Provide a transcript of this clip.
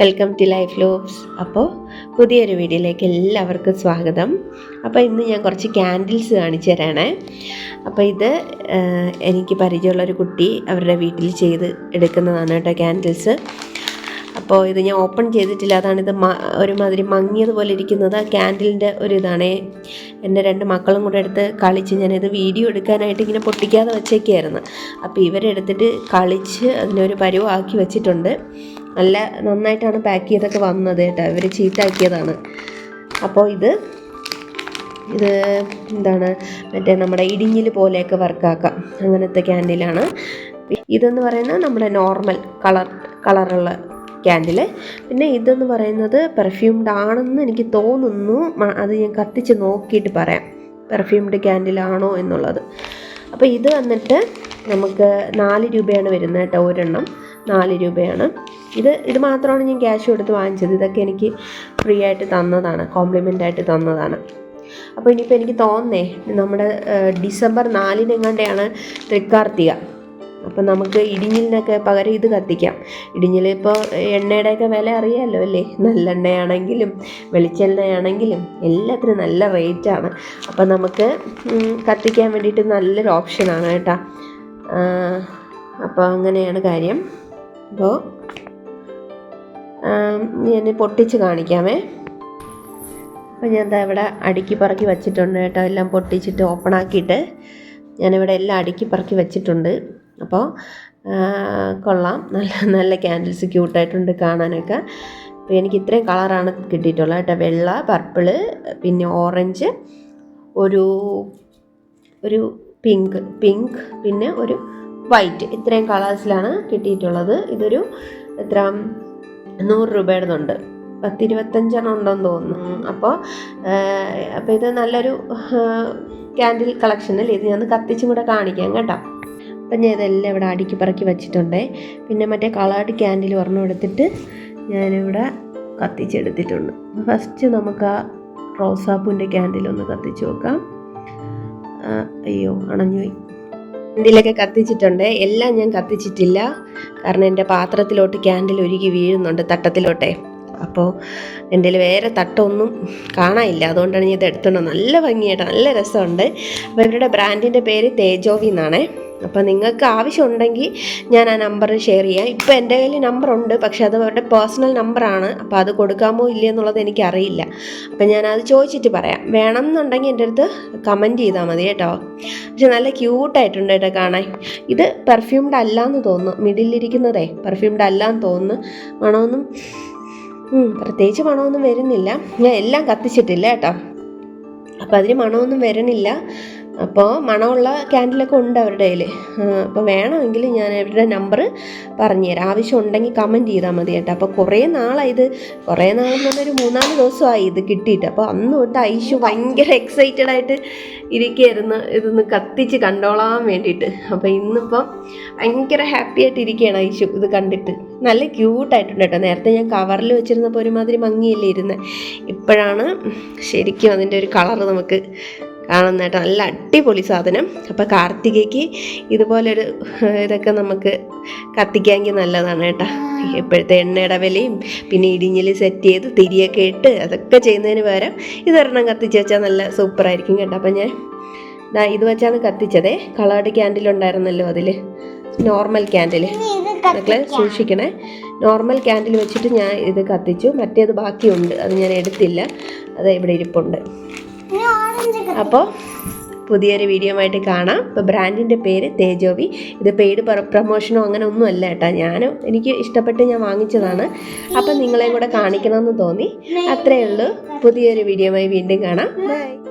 Welcome to life lobes അപ്പോൾ പുതിയൊരു വീഡിയോയിലേക്ക് എല്ലാവർക്കും സ്വാഗതം. അപ്പോൾ ഇന്ന് ഞാൻ കുറച്ച് ക്യാൻഡിൽസ് കാണിച്ചു തരാണേ. അപ്പോൾ ഇത് എനിക്ക് പരിചയമുള്ളൊരു കുട്ടി അവരുടെ വീട്ടിൽ ചെയ്ത് എടുക്കുന്നതാണ് കേട്ടോ ക്യാൻഡിൽസ് അപ്പോൾ ഇത് ഞാൻ ഓപ്പൺ ചെയ്തിട്ടില്ല. അതാണ് ഇത് ഒരുമാതിരി മങ്ങിയതുപോലെ ഇരിക്കുന്നത്. ക്യാൻഡിലിന്റെ ഒരു ഇതാണേ. എന്റെ രണ്ട് മക്കളും കൂടെ എടുത്ത് കളിച്ച് ഞാനിത് വീഡിയോ എടുക്കാനായിട്ട് ഇങ്ങനെ പൊട്ടിക്കാതെ വെച്ചേക്കായിരുന്നു. അപ്പോൾ ഇവരെടുത്തിട്ട് കളിച്ച് അതിനൊരു പരുവാക്കി വെച്ചിട്ടുണ്ട്. നല്ല നന്നായിട്ടാണ് പാക്ക് ചെയ്തൊക്കെ വന്നത് കേട്ടോ. ഇവർ ചീത്താക്കിയതാണ്. അപ്പോൾ ഇത് ഇത് എന്താണ്? മറ്റേ നമ്മുടെ ഇടിഞ്ഞിൽ പോലെയൊക്കെ വർക്കാക്കാം അങ്ങനത്തെ ക്യാൻഡിലാണ് ഇതെന്ന് പറയുന്നത് നമ്മുടെ നോർമൽ കളർ കളറുള്ള ക്യാൻഡിൽ പിന്നെ ഇതെന്ന് പറയുന്നത് പെർഫ്യൂംഡ് ആണെന്ന് എനിക്ക് തോന്നുന്നു. അത് ഞാൻ കത്തിച്ച് നോക്കിയിട്ട് പറയാം. പെർഫ്യൂംഡ് ക്യാൻഡിലാണോ എന്നുള്ളത്. അപ്പോൾ ഇത് വന്നിട്ട് നമുക്ക് നാല് രൂപയാണ് വരുന്നത് കേട്ടോ ഒരെണ്ണം. നാല് രൂപയാണ്. ഇത് ഇത് മാത്രമാണ് ഞാൻ ക്യാഷ് കൊടുത്ത് വാങ്ങിച്ചത്. ഇതൊക്കെ എനിക്ക് ഫ്രീ ആയിട്ട് തന്നതാണ്. കോംപ്ലിമെന്റ് ആയിട്ട് തന്നതാണ്. അപ്പോൾ ഇനിയിപ്പോൾ എനിക്ക് തോന്നുന്നേ നമ്മുടെ ഡിസംബർ നാലിനെങ്ങാണ്ടെയാണ് തൃക്കാർത്തിക. അപ്പം നമുക്ക് ഇടിഞ്ഞിലിനൊക്കെ പകരം ഇത് കത്തിക്കാം. ഇടിഞ്ഞിൽ ഇപ്പോൾ എണ്ണയുടെയൊക്കെ വില അറിയാമല്ലോ അല്ലേ? നല്ലെണ്ണയാണെങ്കിലും വെളിച്ചെണ്ണയാണെങ്കിലും എല്ലാത്തിനും നല്ല റേറ്റാണ് അപ്പം നമുക്ക് കത്തിക്കാൻ വേണ്ടിയിട്ട് നല്ലൊരു ഓപ്ഷനാണ് കേട്ടോ. അപ്പോൾ അങ്ങനെയാണ് കാര്യം. അപ്പോൾ ഞാൻ പൊട്ടിച്ച് കാണിക്കാമേ. അപ്പോൾ ഞാൻ ഇവിടെ അടുക്കി പറക്കി വെച്ചിട്ടുണ്ട് കേട്ടോ. എല്ലാം പൊട്ടിച്ചിട്ട് ഓപ്പൺ ആക്കിയിട്ട് ഞാനിവിടെ എല്ലാം അടുക്കി പറക്കി വെച്ചിട്ടുണ്ട്. അപ്പോൾ കൊള്ളാം. നല്ല നല്ല ക്യാൻഡിൽസ് ക്യൂട്ടായിട്ടുണ്ട് കാണാനൊക്കെ. അപ്പോൾ എനിക്ക് ഇത്രയും കളറാണ് കിട്ടിയിട്ടുള്ളത് കേട്ടോ. വെള്ള പർപ്പിൾ പിന്നെ ഓറഞ്ച് ഒരു ഒരു പിങ്ക് പിങ്ക് പിന്നെ ഒരു വൈറ്റ് ഇത്രയും കളേഴ്സിലാണ് കിട്ടിയിട്ടുള്ളത്. ഇതൊരു എത്ര നൂറ് രൂപയുടെതുണ്ട്. പത്തിരുപത്തഞ്ചെണ്ണം ഉണ്ടെന്ന് തോന്നുന്നു. അപ്പോൾ അപ്പോൾ ഇത് നല്ലൊരു ക്യാൻഡിൽ കളക്ഷൻ അല്ലേ? ഇത് ഞാൻ കത്തിച്ചും കൂടെ കാണിക്കാം കേട്ടോ. അപ്പം ഞാൻ ഇതെല്ലാം ഇവിടെ അടുക്കി പറക്കി വെച്ചിട്ടുണ്ടേ. പിന്നെ മറ്റേ കളേർഡ് ക്യാൻഡിൽ ഒരെണ്ണം എടുത്തിട്ട് ഞാനിവിടെ കത്തിച്ചെടുത്തിട്ടുണ്ട്. ഫസ്റ്റ് നമുക്ക് ആ റോസാപ്പൂന്റെ ക്യാൻഡിൽ ഒന്ന് കത്തിച്ച് നോക്കാം. അയ്യോ അണഞ്ഞുപോയി ക്യാൻഡിലൊക്കെ കത്തിച്ചിട്ടുണ്ട്. എല്ലാം ഞാൻ കത്തിച്ചിട്ടില്ല. കാരണം എന്റെ പാത്രത്തിലോട്ട് ക്യാൻഡിൽ ഒരുക്കി വീഴുന്നുണ്ട് തട്ടത്തിലോട്ടെ. അപ്പോൾ എന്റെ വേറെ തട്ടൊന്നും കാണാനില്ല. അതുകൊണ്ടാണ് ഞാൻ ഇത് എടുത്തുകൊണ്ട് നല്ല ഭംഗിയായിട്ട് നല്ല രസമുണ്ട്. അപ്പോൾ ഇവരുടെ ബ്രാൻഡിന്റെ പേര് തേജോവി എന്നാണേ. അപ്പോൾ നിങ്ങൾക്ക് ആവശ്യമുണ്ടെങ്കിൽ ഞാൻ ആ നമ്പർ ഷെയർ ചെയ്യാം. ഇപ്പോൾ എന്റെ കയ്യിൽ നമ്പറുണ്ട് പക്ഷേ അത് അവരുടെ പേഴ്സണൽ നമ്പറാണ് അപ്പോൾ അത് കൊടുക്കാമോ ഇല്ലേ എന്നുള്ളത് എനിക്കറിയില്ല. അപ്പോൾ അത് ചോദിച്ചിട്ട് പറയാം. വേണം എന്നുണ്ടെങ്കിൽ എന്റെ അടുത്ത് കമന്റ് ചെയ്താൽ മതി കേട്ടോ. പക്ഷെ നല്ല ക്യൂട്ടായിട്ടുണ്ട് കേട്ടോ കാണാൻ. ഇത് പെർഫ്യൂംഡ് അല്ല എന്ന് തോന്നുന്നു. മിഡിലിരിക്കുന്നതേ പെർഫ്യൂംഡ് അല്ല എന്ന് തോന്നുന്നു. മണമൊന്നും പ്രത്യേകിച്ച് മണമൊന്നും വരുന്നില്ല. ഞാൻ എല്ലാം കത്തിച്ചിട്ടില്ല കേട്ടോ. അപ്പം അതിന് മണമൊന്നും വരണില്ല. അപ്പോൾ മണമുള്ള ക്യാൻഡിലൊക്കെ ഉണ്ട് അവരുടെ കയ്യിൽ. അപ്പോൾ വേണമെങ്കിൽ ഞാൻ അവരുടെ നമ്പർ പറഞ്ഞുതരാം ആവശ്യം ഉണ്ടെങ്കിൽ കമന്റ് ചെയ്താൽ മതി കേട്ടോ. അപ്പോൾ കുറേ നാളായി ഇത് കുറേ നാളെന്ന് പറഞ്ഞാൽ ഒരു മൂന്നാൽ ദിവസമായി ഇത് കിട്ടിയിട്ട്. അപ്പോൾ അന്ന് തൊട്ട് ഐഷു ഭയങ്കര എക്സൈറ്റഡ് ആയിട്ട് ഇരിക്കുകയായിരുന്നു. ഇതൊന്ന് കത്തിച്ച് കണ്ടോളാൻ വേണ്ടിയിട്ട്. അപ്പോൾ ഇന്നിപ്പം ഭയങ്കര ഹാപ്പി ആയിട്ട് ഇരിക്കുകയാണ് ഐഷു ഇത് കണ്ടിട്ട്. നല്ല ക്യൂട്ടായിട്ടുണ്ട് കേട്ടോ. നേരത്തെ ഞാൻ കവറിൽ വെച്ചിരുന്നപ്പോൾ ഒരുമാതിരി മങ്ങിയല്ലേ ഇരുന്നത് ഇപ്പോഴാണ് ശരിക്കും അതിന്റെ ഒരു കളർ നമുക്ക് കാണുന്ന കേട്ടോ നല്ല അടിപൊളി സാധനം. അപ്പോൾ കാർത്തികയ്ക്ക് ഇതുപോലൊരു ഇതൊക്കെ നമുക്ക് കത്തിക്കാമെങ്കിൽ നല്ലതാണ് കേട്ടോ. ഇപ്പോഴത്തെ എണ്ണ വിലയും പിന്നെ ഇടിഞ്ഞിൽ സെറ്റ് ചെയ്ത് തിരിയൊക്കെ ഇട്ട് അതൊക്കെ ചെയ്യുന്നതിന് പകരം ഇതൊരെണ്ണം കത്തിച്ച് വെച്ചാൽ നല്ല സൂപ്പറായിരിക്കും കേട്ടോ. അപ്പം ഞാൻ ദാ ഇത് വെച്ചാണ് കത്തിച്ചതേ. കളേർഡ് ക്യാൻഡിൽ ഉണ്ടായിരുന്നല്ലോ അതിൽ നോർമൽ ക്യാൻഡിൽ മക്കളെ സൂക്ഷിക്കണേ. നോർമൽ ക്യാൻഡിൽ വെച്ചിട്ട് ഞാൻ ഇത് കത്തിച്ചു. മറ്റേത് ബാക്കിയുണ്ട്. അത് ഞാൻ എടുത്തില്ല. അത് ഇവിടെ ഇരിപ്പുണ്ട്. അപ്പോൾ പുതിയൊരു വീഡിയോ ആയിട്ട് കാണാം. ഇപ്പോൾ ബ്രാൻഡിന്റെ പേര് തേജോവി. ഇത് പെയ്ഡ് പ്രൊമോഷനോ അങ്ങനെ ഒന്നും അല്ല കേട്ടോ. ഞാനും എനിക്ക് ഇഷ്ടപ്പെട്ട് ഞാൻ വാങ്ങിച്ചതാണ്. അപ്പം നിങ്ങളെയും കൂടെ കാണിക്കണമെന്ന് തോന്നി. അത്രയേ ഉള്ളൂ. പുതിയൊരു വീഡിയോയുമായി വീണ്ടും കാണാം. ബൈ